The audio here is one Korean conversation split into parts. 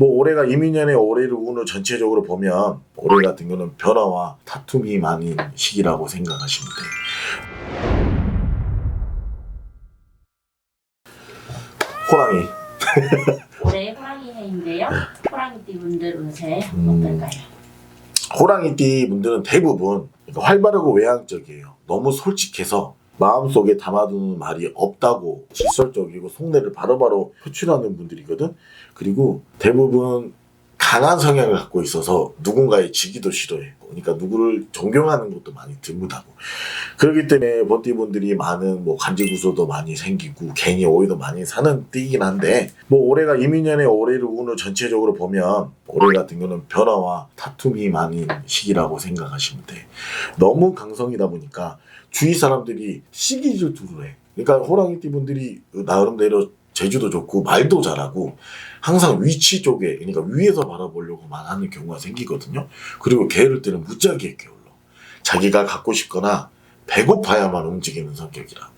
뭐 올해가 이민년의 올해를 운을 전체적으로 보면 올해 같은 경우는 변화와 다툼이 많은 시기라고 생각하시면 돼요. 호랑이. 올해 호랑이 해인데요. 호랑이띠 분들 운세 음. 어떨까요? 호랑이띠 분들은 대부분 그러니까 활발하고 외향적이에요. 너무 솔직해서 마음속에 담아두는 말이 없다고 직설적이고 속내를 바로바로 표출하는 분들이거든. 그리고 대부분 강한 성향을 갖고 있어서 누군가의 지기도 싫어해. 그러니까 누구를 존경하는 것도 많이 드물다고. 그렇기 때문에 번띠분들이 많은 뭐 간지 구소도 많이 생기고 괜히 오해도 많이 사는 띠이긴 한데 뭐 올해가 이민년의 올해를 운을 전체적으로 보면 올해 같은 경우는 변화와 다툼이 많은 시기라고 생각하시면 돼. 너무 강성이다 보니까 주위 사람들이 시기 질투를 해. 그러니까 호랑이띠 분들이 나름대로 제주도 좋고 말도 잘하고 항상 위치 쪽에 그러니까 위에서 바라보려고만 하는 경우가 생기거든요. 그리고 게으를 때는 무지하게 게을러. 자기가 갖고 싶거나 배고파야만 움직이는 성격이라고.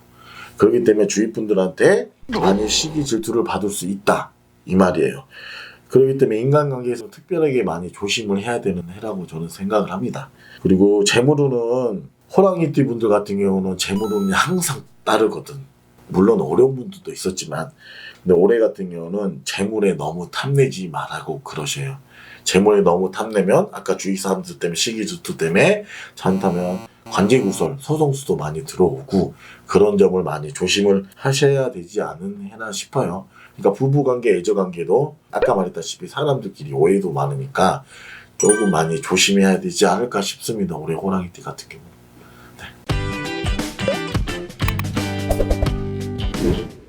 그렇기 때문에 주위 분들한테 많이 시기 질투를 받을 수 있다 이 말이에요. 그렇기 때문에 인간관계에서 특별하게 많이 조심을 해야 되는 해라고 저는 생각을 합니다. 그리고 재물운은 호랑이띠 분들 같은 경우는 재물운이 항상 따르거든. 물론 어려운 분들도 있었지만 근데 올해 같은 경우는 재물에 너무 탐내지 말라고 그러셔요. 재물에 너무 탐내면 아까 주위 사람들 때문에 시기질투 때문에 잘못하면 관계구설, 소송수도 많이 들어오고 그런 점을 많이 조심을 하셔야 되지 않은 해나 싶어요. 그러니까 부부관계, 애저관계도 아까 말했다시피 사람들끼리 오해도 많으니까 조금 많이 조심해야 되지 않을까 싶습니다. 올해 호랑이띠 같은 경우. слышать.